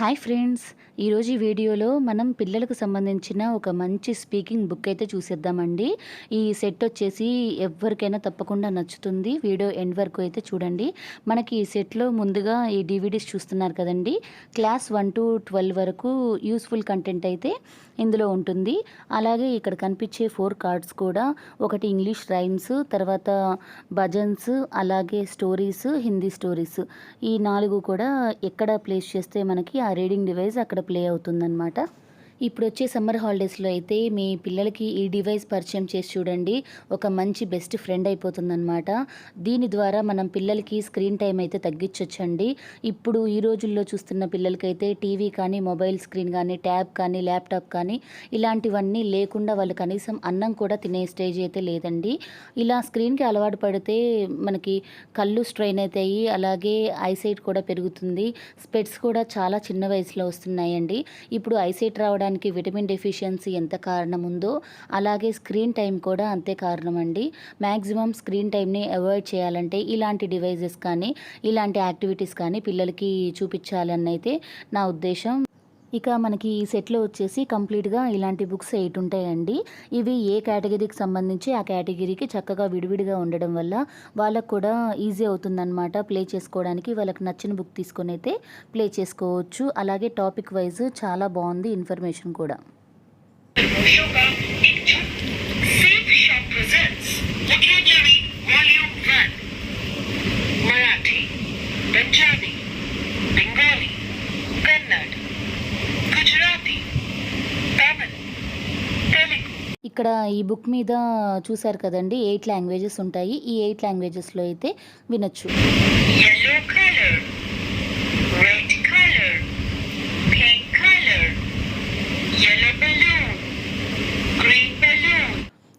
Hi friends. ఈరోజు వీడియోలో మనం పిల్లలకు సంబంధించిన ఒక మంచి స్పీకింగ్ బుక్ అయితే చూసేద్దామండి. ఈ సెట్ వచ్చేసి ఎవరికైనా తప్పకుండా నచ్చుతుంది. వీడియో ఎండ్ వరకు అయితే చూడండి. మనకి ఈ సెట్లో ముందుగా ఈ డివిడీస్ చూస్తున్నారు కదండి. క్లాస్ వన్ టు ట్వెల్వ్ వరకు యూస్ఫుల్ కంటెంట్ అయితే ఇందులో ఉంటుంది. అలాగే ఇక్కడ కనిపించే ఫోర్ కార్డ్స్ కూడా ఒకటి ఇంగ్లీష్ రైమ్స్ తర్వాత భజన్స్ అలాగే స్టోరీస్ హిందీ స్టోరీస్. ఈ నాలుగు కూడా ఎక్కడ ప్లేస్ చేస్తే మనకి ఆ రీడింగ్ డివైస్ అక్కడ ప్లే అవుతుందన్నమాట. ఇప్పుడు వచ్చే సమ్మర్ హాలిడేస్లో అయితే మీ పిల్లలకి ఈ డివైస్ పరిచయం చేసి చూడండి. ఒక మంచి బెస్ట్ ఫ్రెండ్ అయిపోతుందన్నమాట. దీని ద్వారా మనం పిల్లలకి స్క్రీన్ టైం అయితే తగ్గించవచ్చండి ఇప్పుడు ఈ రోజుల్లో చూస్తున్న పిల్లలకైతే టీవీ కానీ మొబైల్ స్క్రీన్ కానీ ట్యాబ్ కానీ ల్యాప్టాప్ కానీ ఇలాంటివన్నీ లేకుండా వాళ్ళు కనీసం అన్నం కూడా తినే స్టేజ్ అయితే లేదండి. ఇలా స్క్రీన్కి అలవాటు పడితే మనకి కళ్ళు స్ట్రెయిన్ అవుతాయి అలాగే ఐసైట్ కూడా పెరుగుతుంది. స్పెట్స్ కూడా చాలా చిన్న వయసులో వస్తున్నాయండి. ఇప్పుడు ఐసైట్ రావడానికి విటమిన్ డెఫిషియన్సీ ఎంత కారణం ఉందో అలాగే స్క్రీన్ టైం కూడా అంతే కారణం అండి మ్యాక్సిమం స్క్రీన్ టైంని అవాయిడ్ చేయాలంటే ఇలాంటి డివైజెస్ కానీ ఇలాంటి యాక్టివిటీస్ కానీ పిల్లలకి చూపించాలని అయితే నా ఉద్దేశం. ఇక మనకి ఈ సెట్లో వచ్చేసి కంప్లీట్గా ఇలాంటి బుక్స్ ఎయిట్ ఉంటాయండి. ఇవి ఏ కేటగిరీకి సంబంధించి ఆ కేటగిరీకి చక్కగా విడివిడిగా ఉండడం వల్ల వాళ్ళకు కూడా ఈజీ అవుతుందన్నమాట ప్లే చేసుకోవడానికి. వాళ్ళకి నచ్చిన బుక్ తీసుకొని అయితే ప్లే చేసుకోవచ్చు. అలాగే టాపిక్ వైజ్ చాలా బాగుంది ఇన్ఫర్మేషన్ కూడా. ఈ బుక్ మీద చూసారు కదండి. ఎయిట్ లాంగ్వేజెస్ ఉంటాయి. ఈ ఎయిట్ లాంగ్వేజెస్లో అయితే వినొచ్చు.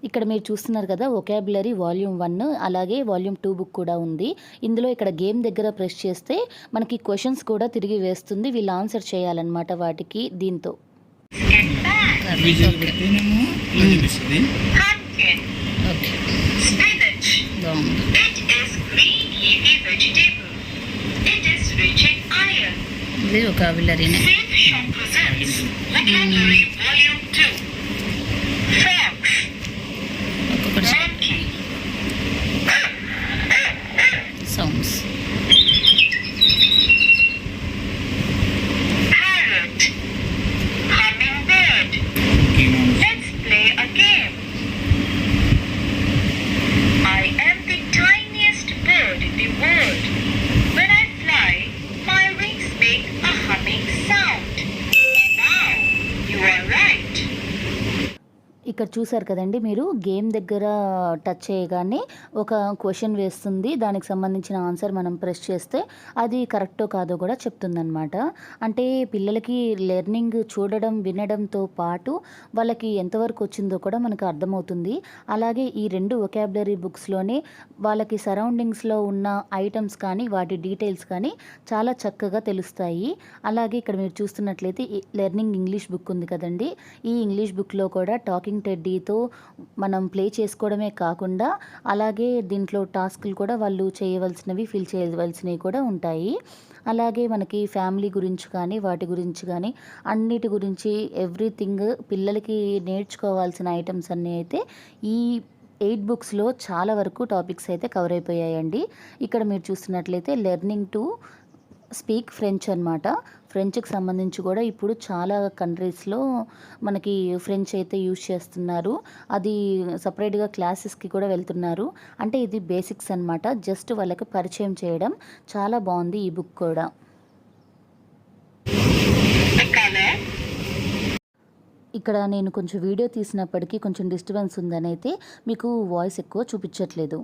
ఇక్కడ మీరు చూస్తున్నారు కదా ఒకాబులరీ వాల్యూమ్ వన్ అలాగే వాల్యూమ్ టూ బుక్ కూడా ఉంది. ఇందులో ఇక్కడ గేమ్ దగ్గర ప్రెస్ చేస్తే మనకి క్వశ్చన్స్ కూడా తిరిగి వేస్తుంది. వీళ్ళు ఆన్సర్ చేయాలన్నమాట వాటికి దీంతో. విజిల్ పెట్టినాము అనిపిస్తుంది ఇది ఒక విలరీనే Mm. Vocabulary volume two. Fair. ఇక్కడ చూసారు కదండి మీరు గేమ్ దగ్గర టచ్ చేయగానే ఒక క్వశ్చన్ వేస్తుంది. దానికి సంబంధించిన ఆన్సర్ మనం ప్రెస్ చేస్తే అది కరెక్టో కాదో కూడా చెప్తుందనమాట అంటే పిల్లలకి లెర్నింగ్ చూడడం వినడంతో పాటు వాళ్ళకి ఎంతవరకు వచ్చిందో కూడా మనకు అర్థమవుతుంది. అలాగే ఈ రెండు ఒకాబులరీ బుక్స్లోనే వాళ్ళకి సరౌండింగ్స్లో ఉన్న ఐటమ్స్ కానీ వాటి డీటెయిల్స్ కానీ చాలా చక్కగా తెలుస్తాయి. అలాగే ఇక్కడ మీరు చూస్తున్నట్లయితే లెర్నింగ్ ఇంగ్లీష్ బుక్ ఉంది కదండి. ఈ ఇంగ్లీష్ బుక్లో కూడా టాకింగ్ టెడ్డీతో మనం ప్లే చేసుకోవడమే కాకుండా అలాగే దీంట్లో టాస్క్లు కూడా వాళ్ళు చేయవలసినవి ఫిల్ చేయవలసినవి కూడా ఉంటాయి. అలాగే మనకి ఫ్యామిలీ గురించి కానీ వాటి గురించి కానీ అన్నిటి గురించి ఎవ్రీథింగ్ పిల్లలకి నేర్చుకోవాల్సిన ఐటమ్స్ అన్నీ అయితే ఈ ఎయిట్ బుక్స్లో చాలా వరకు టాపిక్స్ అయితే కవర్ అయిపోయాయండి. ఇక్కడ మీరు చూస్తున్నట్లయితే లెర్నింగ్ టు స్పీక్ ఫ్రెంచ్ అనమాట ఫ్రెంచ్కి సంబంధించి కూడా ఇప్పుడు చాలా కంట్రీస్లో మనకి ఫ్రెంచ్ అయితే యూజ్ చేస్తున్నారు. అది సపరేట్గా క్లాసెస్కి కూడా వెళ్తున్నారు. అంటే ఇది బేసిక్స్ అనమాట జస్ట్ వాళ్ళకి పరిచయం చేయడం చాలా బాగుంది ఈ బుక్ కూడా. ఇక్కడ నేను కొంచెం వీడియో తీసినప్పటికీ కొంచెం డిస్టర్బెన్స్ ఉందని అయితే మీకు వాయిస్ ఎక్కువ చూపించట్లేదు.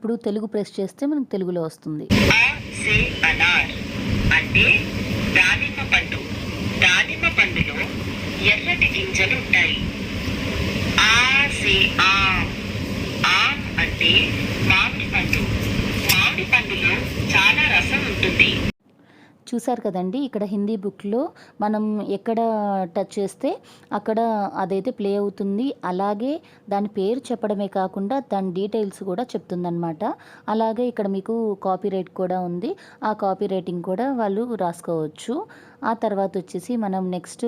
ఇప్పుడు తెలుగు ప్రెస్ చేస్తే మనకు తెలుగులో వస్తుంది. అంటే దానిమ్మ పండు. దానిమ్మ పండులో ఎర్రటి గింజలు ఉంటాయి. ఆ సే ఆమ్ ఆమ్ అంటే మామిడి పండు. మామిడి పండులో చాలా రసం ఉంటుంది. చూసారు కదండి ఇక్కడ హిందీ బుక్లో మనం ఎక్కడ టచ్ చేస్తే అక్కడ అదైతే ప్లే అవుతుంది. అలాగే దాని పేరు చెప్పడమే కాకుండా దాని డీటెయిల్స్ కూడా చెప్తుందనమాట అలాగే ఇక్కడ మీకు కాపీ రైట్ కూడా ఉంది. ఆ కాపీ రైటింగ్ కూడా వాళ్ళు రాసుకోవచ్చు. ఆ తర్వాత వచ్చేసి మనం నెక్స్ట్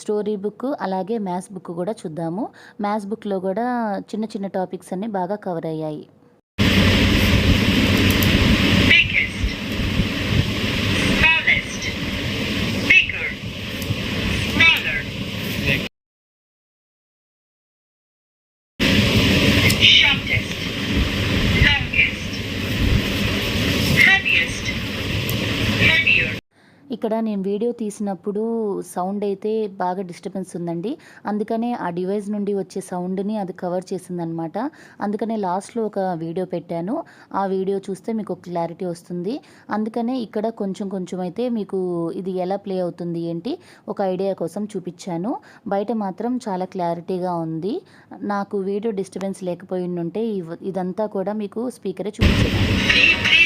స్టోరీ బుక్ అలాగే మ్యాథ్స్ బుక్ కూడా చూద్దాము. మ్యాథ్స్ బుక్లో కూడా చిన్న చిన్న టాపిక్స్ అన్నీ బాగా కవర్ అయ్యాయి. ఇక్కడ నేను వీడియో తీసినప్పుడు సౌండ్ అయితే బాగా డిస్టర్బెన్స్ ఉందండి. అందుకనే ఆ డివైస్ నుండి వచ్చే సౌండ్ని అది కవర్ చేసిందనమాట. అందుకనే లాస్ట్లో ఒక వీడియో పెట్టాను. ఆ వీడియో చూస్తే మీకు క్లారిటీ వస్తుంది. అందుకనే ఇక్కడ కొంచెం కొంచెం అయితే మీకు ఇది ఎలా ప్లే అవుతుంది ఏంటి ఒక ఐడియా కోసం చూపించాను. బయట మాత్రం చాలా క్లారిటీగా ఉంది. నాకు వీడియో డిస్టర్బెన్స్ లేకపోయి ఉంటే ఇవ్- ఇదంతా కూడా మీకు స్పీకరే చూపించాను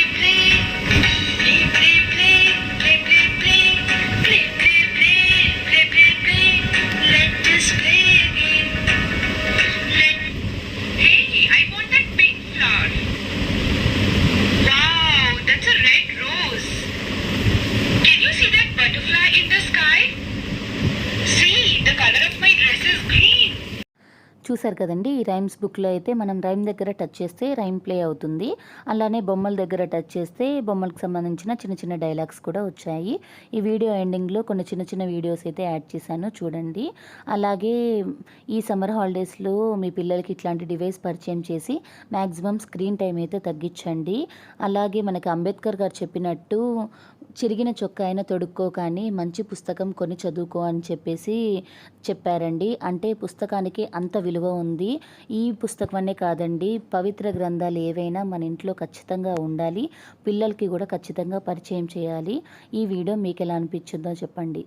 చూసారు కదండి. ఈ రైమ్స్ బుక్లో అయితే మనం రైమ్ దగ్గర టచ్ చేస్తే రైమ్ ప్లే అవుతుంది. అలానే బొమ్మల దగ్గర టచ్ చేస్తే బొమ్మలకు సంబంధించిన చిన్న చిన్న డైలాగ్స్ కూడా వచ్చాయి. ఈ వీడియో ఎండింగ్లో కొన్ని చిన్న చిన్న వీడియోస్ అయితే యాడ్ చేశాను చూడండి. అలాగే ఈ సమ్మర్ హాలిడేస్లో మీ పిల్లలకి ఇట్లాంటి డివైస్ పరిచయం చేసి మ్యాక్సిమం స్క్రీన్ టైం అయితే తగ్గించండి. అలాగే మనకి అంబేద్కర్ గారు చెప్పినట్టు చిరిగిన చొక్కా అయినా తొడుక్కో కానీ మంచి పుస్తకం కొని చదువుకో అని చెప్పేసి చెప్పారండి. అంటే పుస్తకానికి అంత విలువ ఉంది. ఈ పుస్తకం అనే కాదండి పవిత్ర గ్రంథాలు ఏవైనా మన ఇంట్లో ఖచ్చితంగా ఉండాలి. పిల్లలకి కూడా ఖచ్చితంగా పరిచయం చేయాలి. ఈ వీడియో మీకు ఎలా అనిపించిందో చెప్పండి.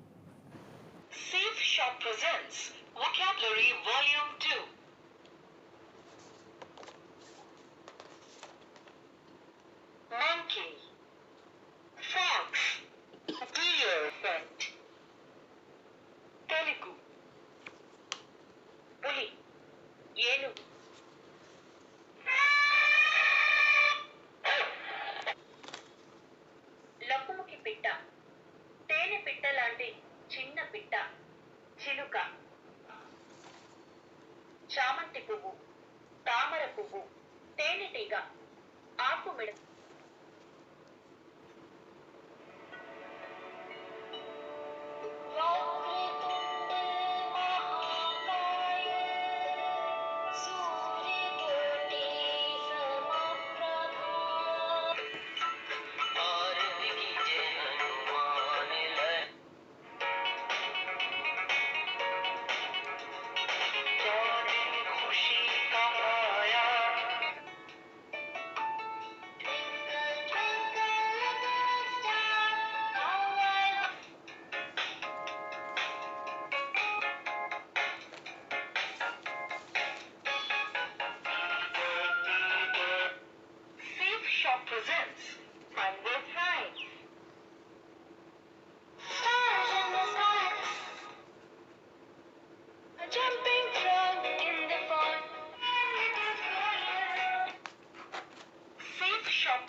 ఏనుగు లకుముకి పిట్ట. తేనె పిట్ట లాంటి చిన్న పిట్ట. చిలుక. చామంతి పువ్వు. తామర పువ్వు. తేనెటీగ. ఆకుమిడ మిడత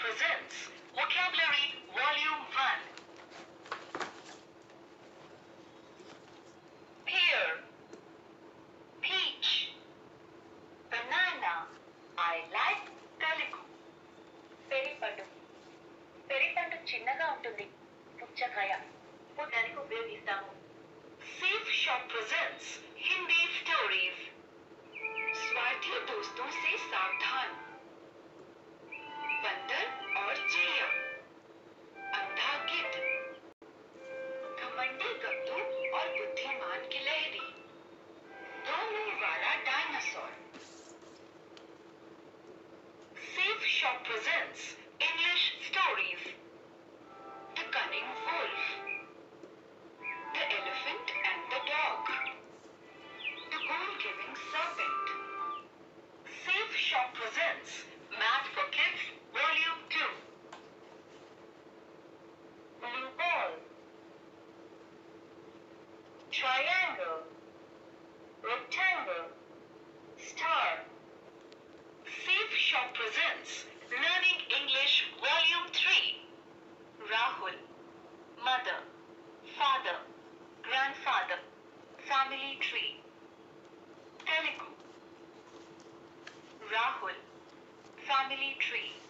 presents Vocabulary Volume 1. Pear, peach, banana. I like Telugu. పెరిపండు పెరిపండు చిన్నగా ఉంటుంది పుచ్చకాయ పుట్టడానికి ఉపయోగిస్తాము safe shop presents Hindi stories स्वार्थी दोस्तों से सावधान बंदर और चिड़िया। अंधा गिद्ध घमंडी गप्पू और बुद्धिमान गिलहरी दो मुँह वाला dinosaur. Safe shop presents English stories the cunning wolf tree.